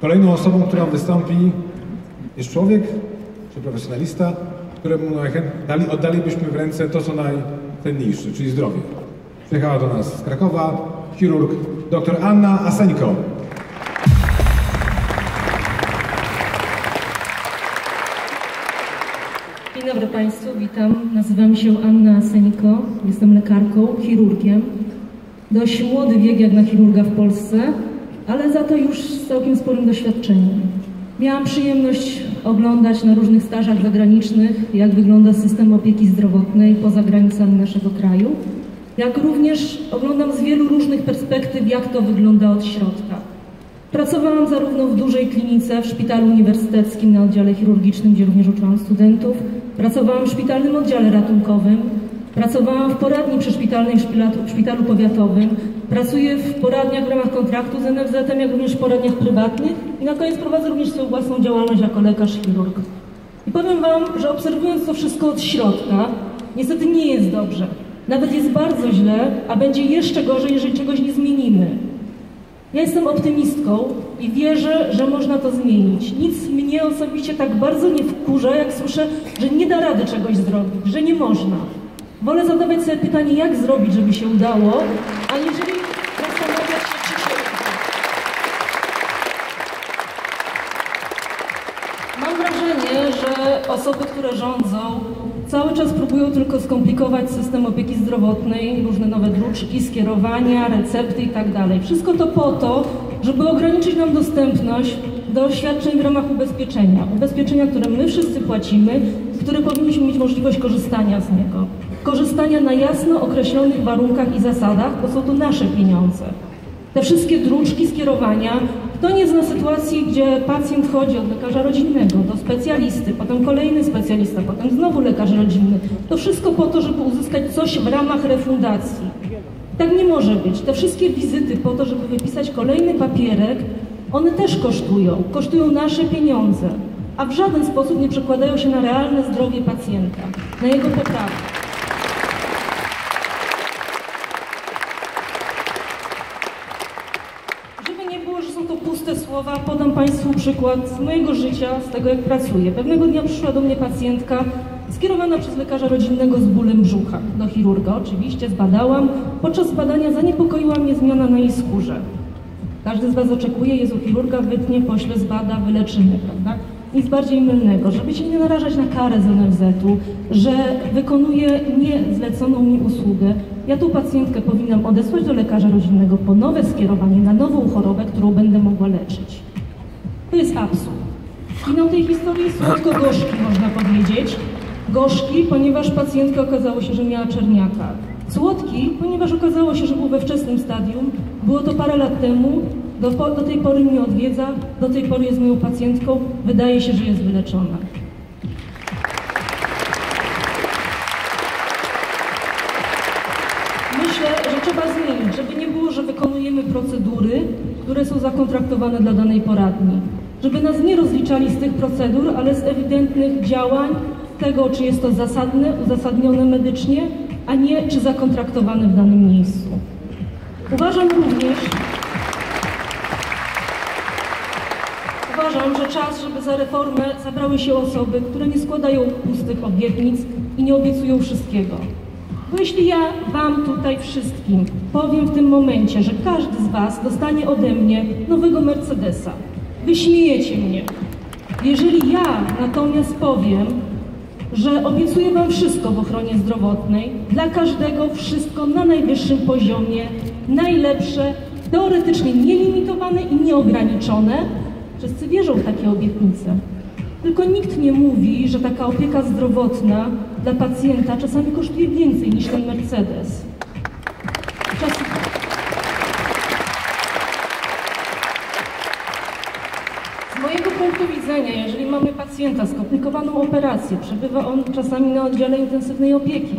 Kolejną osobą, która wystąpi jest człowiek, czy profesjonalista, któremu dali, oddalibyśmy w ręce to, co najcenniejsze, czyli zdrowie. Przyjechała do nas z Krakowa chirurg dr Anna Aseńko. Dzień dobry Państwu, witam. Nazywam się Anna Seniko, jestem lekarką, chirurgiem. Dość młody wiek jak na chirurga w Polsce, ale za to już z całkiem sporym doświadczeniem. Miałam przyjemność oglądać na różnych stażach zagranicznych, jak wygląda system opieki zdrowotnej poza granicami naszego kraju, jak również oglądam z wielu różnych perspektyw, jak to wygląda od środka. Pracowałam zarówno w dużej klinice, w szpitalu uniwersyteckim na oddziale chirurgicznym, gdzie również uczyłam studentów. Pracowałam w szpitalnym oddziale ratunkowym. Pracowałam w poradni przyszpitalnej w szpitalu, powiatowym. Pracuję w poradniach w ramach kontraktu z NFZ-em, jak również w poradniach prywatnych. I na koniec prowadzę również swoją własną działalność jako lekarz-chirurg. I powiem Wam, że obserwując to wszystko od środka, niestety nie jest dobrze. Nawet jest bardzo źle, a będzie jeszcze gorzej, jeżeli czegoś nie zmienimy. Ja jestem optymistką i wierzę, że można to zmienić. Nic mnie osobiście tak bardzo nie wkurza, jak słyszę, że nie da rady czegoś zrobić, że nie można. Wolę zadawać sobie pytanie, jak zrobić, żeby się udało, aniżeli zastanawiać się, czy się uda. Mam wrażenie, że osoby, które rządzą, cały czas próbują tylko skomplikować system opieki zdrowotnej, różne nowe druczki, skierowania, recepty itd. Wszystko to po to, żeby ograniczyć nam dostępność do świadczeń w ramach ubezpieczenia. Ubezpieczenia, które my wszyscy płacimy, które powinniśmy mieć możliwość korzystania z niego. Korzystania na jasno określonych warunkach i zasadach, bo są to nasze pieniądze. Te wszystkie druczki, skierowania. Kto nie zna sytuacji, gdzie pacjent chodzi od lekarza rodzinnego do specjalisty, potem kolejny specjalista, potem znowu lekarz rodzinny. To wszystko po to, żeby uzyskać coś w ramach refundacji. Tak nie może być. Te wszystkie wizyty po to, żeby wypisać kolejny papierek, one też kosztują. Kosztują nasze pieniądze, a w żaden sposób nie przekładają się na realne zdrowie pacjenta, na jego poprawę. Żeby nie było, że są to puste słowa, podam Państwu przykład z mojego życia, z tego jak pracuję. Pewnego dnia przyszła do mnie pacjentka skierowana przez lekarza rodzinnego z bólem brzucha. Do chirurga oczywiście, zbadałam. Podczas badania zaniepokoiła mnie zmiana na jej skórze. Każdy z Was oczekuje, jest u chirurga, wytnie, pośle, zbada, wyleczymy, prawda? Nic bardziej mylnego, żeby się nie narażać na karę z NFZ-u, że wykonuję niezleconą mi usługę. Ja tą pacjentkę powinnam odesłać do lekarza rodzinnego po nowe skierowanie na nową chorobę, którą będę mogła leczyć. To jest absurd. Finał tej historii jest słodko-gorzki, można powiedzieć. Gorzki, ponieważ pacjentka okazało się, że miała czerniaka. Słodki, ponieważ okazało się, że był we wczesnym stadium. Było to parę lat temu. Do, do tej pory mnie odwiedza, do tej pory jest moją pacjentką. Wydaje się, że jest wyleczona. Myślę, że trzeba zmienić, żeby nie było, że wykonujemy procedury, które są zakontraktowane dla danej poradni. Żeby nas nie rozliczali z tych procedur, ale z ewidentnych działań, tego, czy jest to zasadne, uzasadnione medycznie, a nie czy zakontraktowane w danym miejscu. Uważam również, Uważam, że czas, żeby za reformę zabrały się osoby, które nie składają pustych obietnic i nie obiecują wszystkiego. Bo jeśli ja Wam tutaj wszystkim powiem w tym momencie, że każdy z Was dostanie ode mnie nowego Mercedesa, wyśmiejecie mnie. Jeżeli ja natomiast powiem, że obiecuję Wam wszystko w ochronie zdrowotnej, dla każdego wszystko na najwyższym poziomie, najlepsze, teoretycznie nielimitowane i nieograniczone, wszyscy wierzą w takie obietnice. Tylko nikt nie mówi, że taka opieka zdrowotna dla pacjenta czasami kosztuje więcej niż ten Mercedes. Czas... Z mojego punktu widzenia, jeżeli mamy pacjenta z skomplikowaną operację, przebywa on czasami na oddziale intensywnej opieki,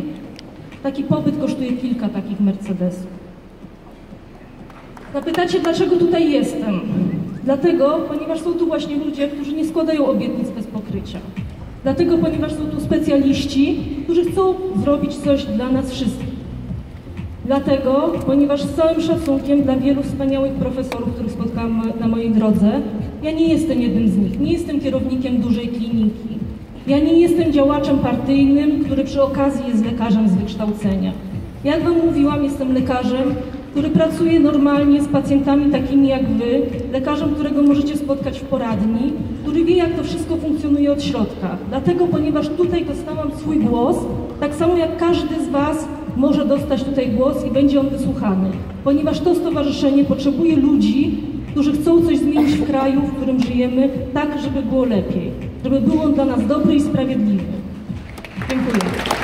taki pobyt kosztuje kilka takich Mercedesów. Zapytacie, dlaczego tutaj jestem? Dlatego, ponieważ są tu właśnie ludzie, którzy nie składają obietnic bez pokrycia. Dlatego, ponieważ są tu specjaliści, którzy chcą zrobić coś dla nas wszystkich. Dlatego, ponieważ z całym szacunkiem dla wielu wspaniałych profesorów, których spotkałam na mojej drodze, Ja nie jestem jednym z nich, nie jestem kierownikiem dużej kliniki. Ja nie jestem działaczem partyjnym, który przy okazji jest lekarzem z wykształcenia. Jak Wam mówiłam, jestem lekarzem, który pracuje normalnie z pacjentami takimi jak Wy, lekarzem, którego możecie spotkać w poradni, który wie, jak to wszystko funkcjonuje od środka. Dlatego, ponieważ tutaj dostałam swój głos, tak samo jak każdy z Was może dostać tutaj głos i będzie on wysłuchany. Ponieważ to stowarzyszenie potrzebuje ludzi, którzy chcą coś zmienić w kraju, w którym żyjemy, tak, żeby było lepiej. Żeby był on dla nas dobry i sprawiedliwy. Dziękuję.